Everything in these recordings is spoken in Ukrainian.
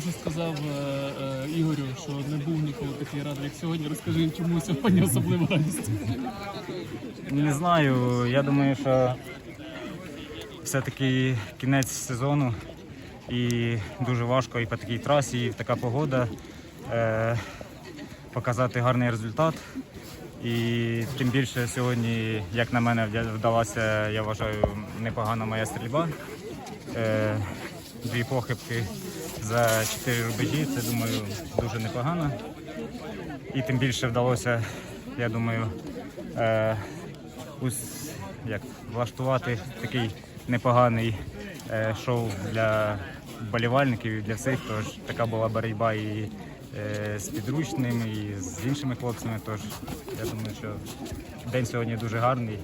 Вже сказав е, е, Ігорю, що не був ніколи такий радий, як сьогодні. Розкажи, чому сьогодні особлива радість. Не знаю. Я думаю, що все-таки кінець сезону і дуже важко і по такій трасі, і в така погода е, показати гарний результат. І тим більше сьогодні, як на мене, вдалася, я вважаю, непогана моя стрільба. Е, дві похибки за чотири рубежі, це думаю дуже непогано. І тим більше вдалося, я думаю, е, ус- як, влаштувати такий непоганий е, шоу для вболівальників і для всіх. Тож така була боротьба і е, з підручним, і з іншими хлопцями. Тож я думаю, що день сьогодні дуже гарний.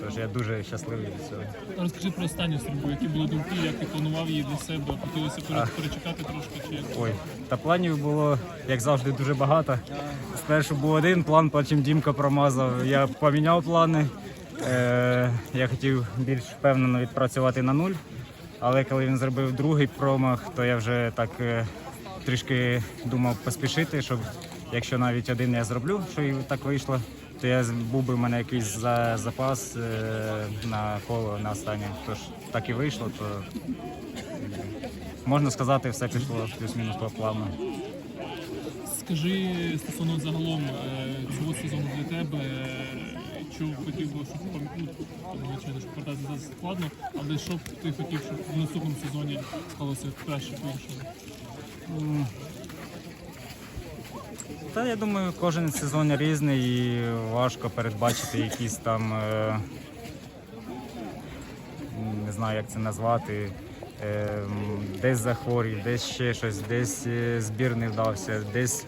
Тож я дуже щасливий від цього. Розкажи про останню стрільбу, які були думки, як ти планував її для себе. Хотілося перечекати трошки чи? Ой, та планів було, як завжди, дуже багато. Спершу був один план, потім Дімка промазав. Я поміняв плани. Е, я хотів більш впевнено відпрацювати на нуль. Але коли він зробив другий промах, то я вже так е, трішки думав поспішити, щоб якщо навіть один я зроблю, що і так вийшло, то я був би в мене якийсь за, запас е, на коло на останнє. Тож так і вийшло, то можна сказати, все пішло плюс-мінус плану. Скажи стосовно загалом е, цього сезону для тебе, е, що хотів би, щоб ну, звичайно, що продати зараз складно, але що б ти хотів, щоб в наступному сезоні сталося краще по-іншому? Та я думаю, кожен сезон різний і важко передбачити якісь там, е, не знаю, як це назвати. е, Десь захворів, десь ще щось, десь е, збір не вдався, десь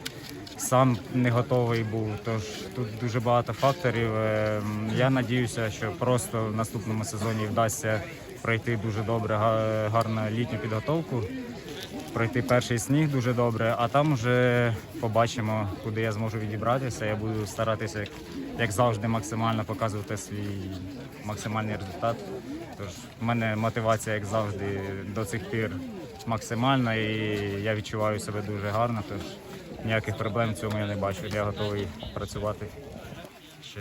сам не готовий був. Тож тут дуже багато факторів. Я надіюся, що просто в наступному сезоні вдасться пройти дуже добре, га- гарну літню підготовку пройти перший сніг дуже добре, а там вже побачимо, куди я зможу відібратися. Я буду старатися, як, як завжди, максимально показувати свій максимальний результат. Тож в мене мотивація, як завжди, до цих пір максимальна, і я відчуваю себе дуже гарно. Тож ніяких проблем в цьому я не бачу. Я готовий працювати ще.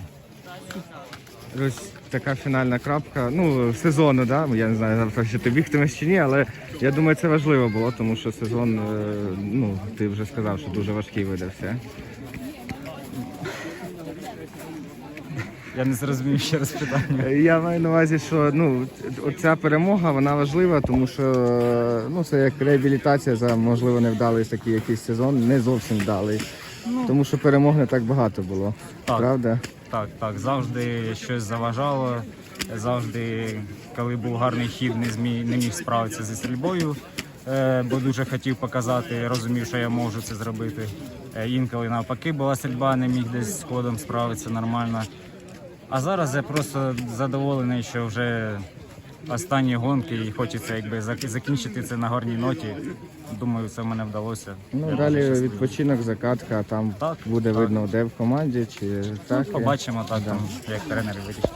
Ось така фінальна крапка. Ну, сезону, да? я не знаю завтра, що ти бігтимеш чи ні, але я думаю, це важливо було, тому що сезон, е, ну, ти вже сказав, що дуже важкий видався. Я не зрозумів ще раз питання. Е, Я маю на увазі, що ну, ця перемога вона важлива, тому що е, ну, це як реабілітація за можливо невдалий такий якийсь сезон, не зовсім вдалий. Тому що перемог не так багато було. Так. Правда? Так, так, завжди щось заважало. Завжди, коли був гарний хід, не зміг, не міг справитися зі стрільбою, е, бо дуже хотів показати, розумів, що я можу це зробити. Е, інколи навпаки була стрільба, не міг десь з ходом справитися нормально. А зараз я просто задоволений, що вже останні гонки і хочеться якби зак- закінчити це на гарній ноті. Думаю, це в мене вдалося. Ну, Я далі відпочинок, закатка, там Так, буде так. видно, де в команді, чи так. Побачимо так, Да. там, як тренери вирішать.